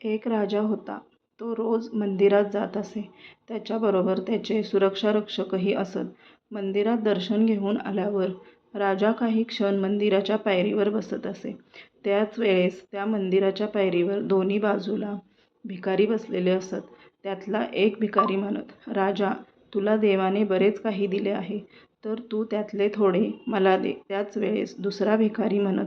एक राजा होता. तो रोज मंदिरात जात असे. त्याच्याबरोबर त्याचे सुरक्षारक्षकही असत. मंदिरात दर्शन घेऊन आल्यावर राजा काही क्षण मंदिराच्या पायरीवर बसत असे. त्याच वेळेस त्या मंदिराच्या पायरीवर दोन्ही बाजूला भिकारी बसलेले असत. त्यातला एक भिकारी म्हणत, राजा, तुला देवाने बरेच काही दिले आहे, तर तू त्यातले थोडे मला दे. त्याच वेळेस दुसरा भिकारी म्हणत,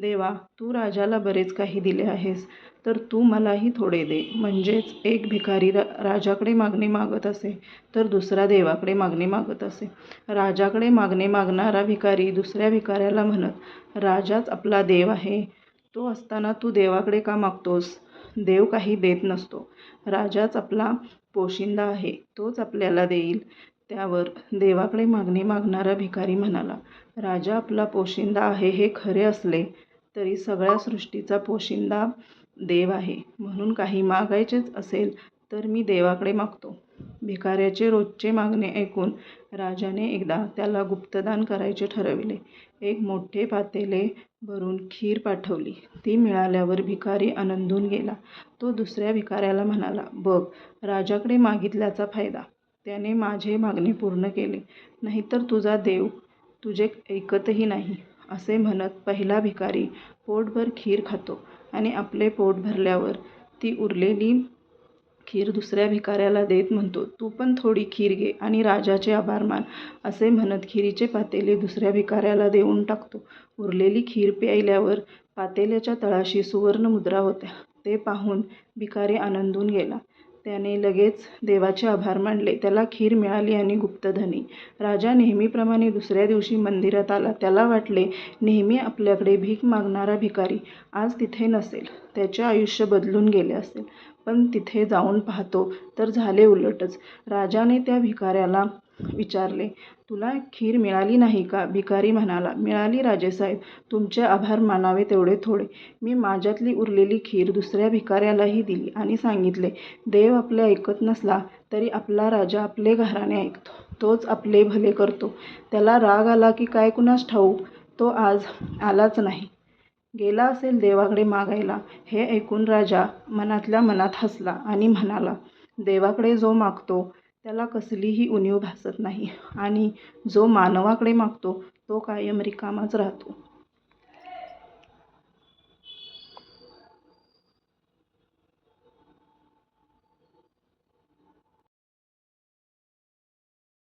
देवा, तू राजाला बरेच काही दिले आहेस, तर तू मलाही थोडे दे. म्हणजेच एक भिकारी रा राजाकडे मागणे मागत असे, तर दुसरा देवाकडे मागणे मागत असे. राजाकडे मागणे मागणारा भिकारी दुसऱ्या भिकाऱ्याला म्हणत, राजाच आपला देव आहे, तो असताना तू देवाकडे का मागतोस? देव काही देत नसतो. राजाच आपला पोशिंदा आहे, तोच आपल्याला देईल. त्यावर देवाकडे मागणे मागणारा भिकारी म्हणाला, राजा आपला पोशिंदा आहे हे खरे असले तरी सगळ्या सृष्टीचा पोशिंदा देव आहे. म्हणून काही मागायचेच असेल तर मी देवाकडे मागतो. भिकाऱ्याचे रोजचे मागणे ऐकून राजाने एकदा त्याला गुप्तदान करायचे ठरविले. एक मोठे पातेले भरून खीर पाठवली. ती मिळाल्यावर भिकारी आनंदून गेला. तो दुसऱ्या भिकाऱ्याला म्हणाला, बघ, राजाकडे मागितल्याचा फायदा. त्याने माझे मागणे पूर्ण केले, नाहीतर तुझा देव तुझे ऐकतही नाही. असे म्हणत पहिला भिकारी पोटभर खीर खातो आणि आपले पोट भरल्यावर ती उरलेली खीर दुसऱ्या भिकाऱ्याला देत म्हणतो, तू पण थोडी खीर घे आणि राजाचे आभार मान. असे म्हणत खीरीचे पातेले दुसऱ्या भिकाऱ्याला देऊन टाकतो. उरलेली खीर प्यायल्यावर पातेल्याच्या तळाशी सुवर्णमुद्रा होत्या. ते पाहून भिकारी आनंदून गेला. त्याने लगेच देवाचे आभार मानले. त्याला खीर मिळाली आणि गुप्तधनी राजा नेहमीप्रमाणे दुसऱ्या दिवशी मंदिरात आला. त्याला वाटले, नेहमी आपल्याकडे भीक मागणारा भिकारी आज तिथे नसेल. त्याचे आयुष्य बदलून गेले असेल. पण तिथे जाऊन पाहतो तर झाले उलटच. राजाने त्या भिकाऱ्याला विचारले, तुला खीर मिळाली नाही का? भिकारी म्हणाला, मिळाली राजेसाहेब. तुमचे आभार मानावे तेवढे थोडे. मी माझ्यातली उरलेली खीर दुसऱ्या भिकाऱ्यालाही दिली आणि सांगितले, देव आपले ऐकत नसला तरी आपला राजा आपले घराणे ऐकतो. तोच आपले भले करतो. त्याला राग आला की काय कुणास ठाऊक, तो आज आलाच नाही. गेला असेल देवाकडे मागायला. हे ऐकून राजा मनातल्या मनात हसला आणि म्हणाला, देवाकडे जो मागतो त्याला कसलीही उणीव भासत नाही आणि जो मानवाकडे मागतो तो कायम रिकामाच राहतो.